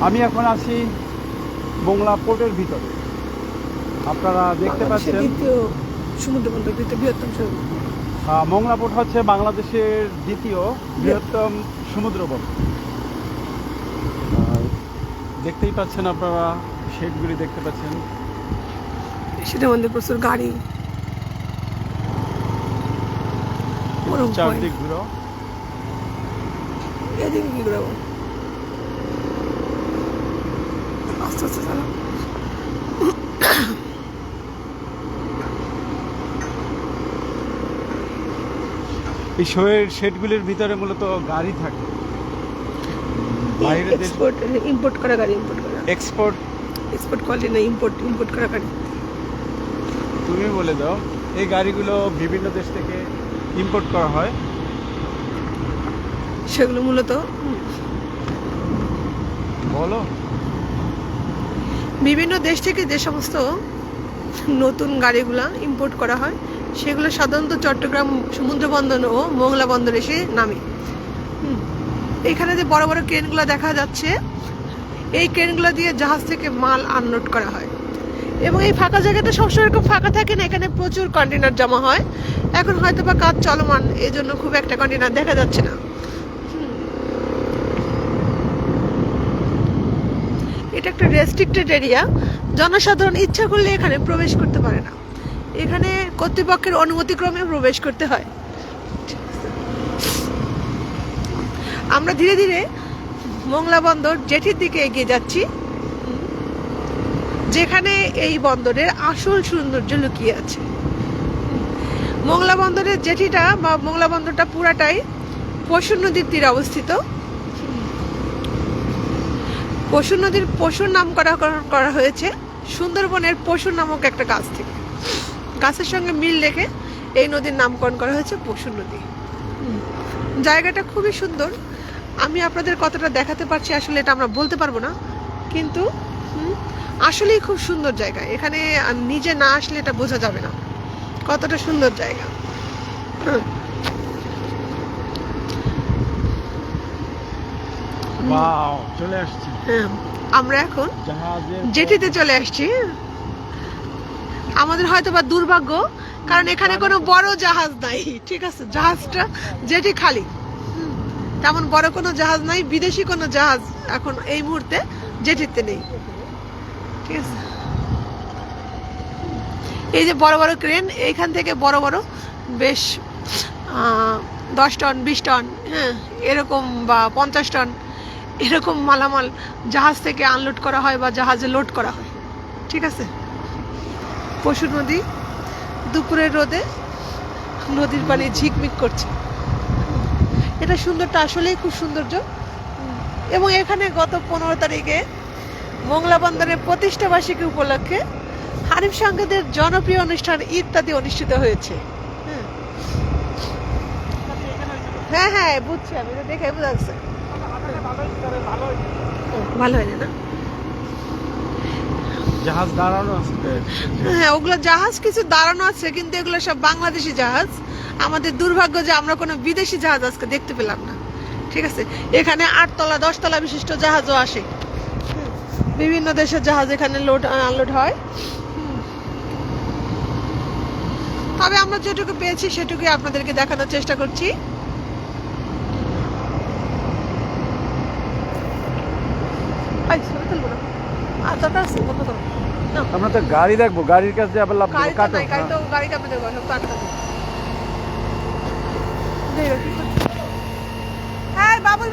আমি এখন আছি মোংলা পোর্টের ভিতরে। আপনারা দেখতে পাচ্ছেন। দ্বিতীয় সমুদ্র দ্বিতীয় বৃহত্তম সমুদ্র। আহ, পোর্ট হচ্ছে বাংলাদেশের দ্বিতীয় বৃহত্তম সমুদ্র বন্দর। দেখতেই পাচ্ছেন আপনারা শেডগুলি দেখতে পাচ্ছেন। সেটার মধ্যে প্রচুর গাড়ি। চারদিক ঘুরো এদিকে করে যাব? আস্তে আস্তে চালাও এই শোয়ের শেডগুলির ভিতরে মূলত গাড়ি থাকে। বাইরের দেশ এক্সপোর্ট ইম্পোর্ট করা গাড়ি ইম্পোর্ট করা। এক্সপোর্ট এক্সপোর্ট কোয়ালিটি না ইম্পোর্ট ইম্পোর্ট করা গাড়ি। তুমি বলে দাও এই গাড়িগুলো বিভিন্ন দেশ থেকে ইম্পোর্ট করা হয়? সেগুলো মূলত বলো। বিভিন্ন দেশ থেকে যে সমস্ত নতুন গাড়িগুলো ইম্পোর্ট করা হয়, সেগুলো সাধারণত চট্টগ্রাম সমুদ্র বন্দর ও মোংলা বন্দর এসে নামে। এখানে যে বড় বড় ক্রেনগুলো দেখা যাচ্ছে, এই ক্রেনগুলো দিয়ে জাহাজ থেকে মাল আনলোড করা হয়। এবং এই ফাঁকা জায়গাটা সবসময় এরকম ফাঁকা থাকে না, এখানে প্রচুর কন্টেনার জমা হয়। এখন হয়তো বা কাজ চলমান এই জন্য খুব একটা কন্টেনার দেখা যাচ্ছে না। এটা একটা রেস্ট্রিক্টেড এরিয়া জনসাধারণ ইচ্ছা করলে এখানে প্রবেশ করতে পারে না। এখানে কর্তৃপক্ষের অনুমতিক্রমে প্রবেশ করতে হয়। আমরা ধীরে ধীরে মোংলা বন্দর জেঠির দিকে এগিয়ে যাচ্ছি। যেখানে এই বন্দরের আসল সৌন্দর্য লুকিয়ে আছে। মোংলা বন্দরের জেঠিটা বা মোংলা বন্দরটা পুরাটাই পশুর নদীর তীরে অবস্থিত। পশু নদীর পশুর নাম করা করা হয়েছে। সুন্দরবনের পশুর নামক একটা গাছ থেকে। গাছের সঙ্গে মিল রেখে এই নদীর নামকরণ করা হয়েছে পশু নদী। জায়গাটা খুবই সুন্দর। আমি আপনাদের কতটা দেখাতে পারছি, আসলে এটা আমরা বলতে পারব না। কিন্তু আসলেই খুব সুন্দর জায়গা। এখানে নিজে না আসলে এটা বোঝা যাবে না। কতটা সুন্দর জায়গা। চলে আসছি। আমরা এখন জেটিতে চলে আসছি। আমাদের হয়তো বা দুর্ভাগ্য কারণ এখানে কোনো বড় জাহাজ নাই ঠিক আছে? জাহাজটা জেটি খালি। তেমন বড় কোনো জাহাজ নাই বিদেশি কোনো জাহাজ এখন এই মুহূর্তে জেটিতে নেই। ঠিক আছে? এই যে বড় বড় ক্রেন এইখান থেকে বড় বড় বেশ দশ টন বিশ টন হ্যাঁ এরকম বা পঞ্চাশ টন এরকম মালামাল জাহাজ থেকে আনলোড করা হয় বা জাহাজে লোড করা হয়। ঠিক আছে? পশু নদী দুপুরের রোদে নদীর পানি ঝিকমিক করছে। এটা সুন্দরটা আসলেই খুব সৌন্দর্য। এবং এখানে গত পনেরো তারিখে মোংলা বন্দরের প্রতিষ্ঠা বার্ষিকী উপলক্ষে হারিফ সংঘেদের জনপ্রিয় অনুষ্ঠান ইত্যাদি অনুষ্ঠিত হয়েছে। হ্যাঁ। হ্যাঁ বুঝছি আমি, এটা দেখে বোঝা যাচ্ছে। ভালো হয়নি না? জাহাজ দাঁড়ানো আছে হ্যাঁ ওগুলো জাহাজ কিছু দাঁড়ানো আছে কিন্তু এগুলো সব বাংলাদেশি জাহাজ। আমাদের দুর্ভাগ্য যে আমরা কোনো বিদেশি জাহাজ আজকে দেখতে পেলাম না। ঠিক আছে? এখানে আটতলা দশতলা বিশিষ্ট জাহাজও আসে। বিভিন্ন দেশের জাহাজ এখানে লোড আনলোড হয়। তবে আমরা যেটুকু পেয়েছি সেটুকুই আপনাদেরকে দেখানোর চেষ্টা করছি। আমরা তো গাড়ি দেখব গাড়ির কাছে আবার লাভ গাড়ি তো নাই গাড়ি হ্যাঁ বাবুল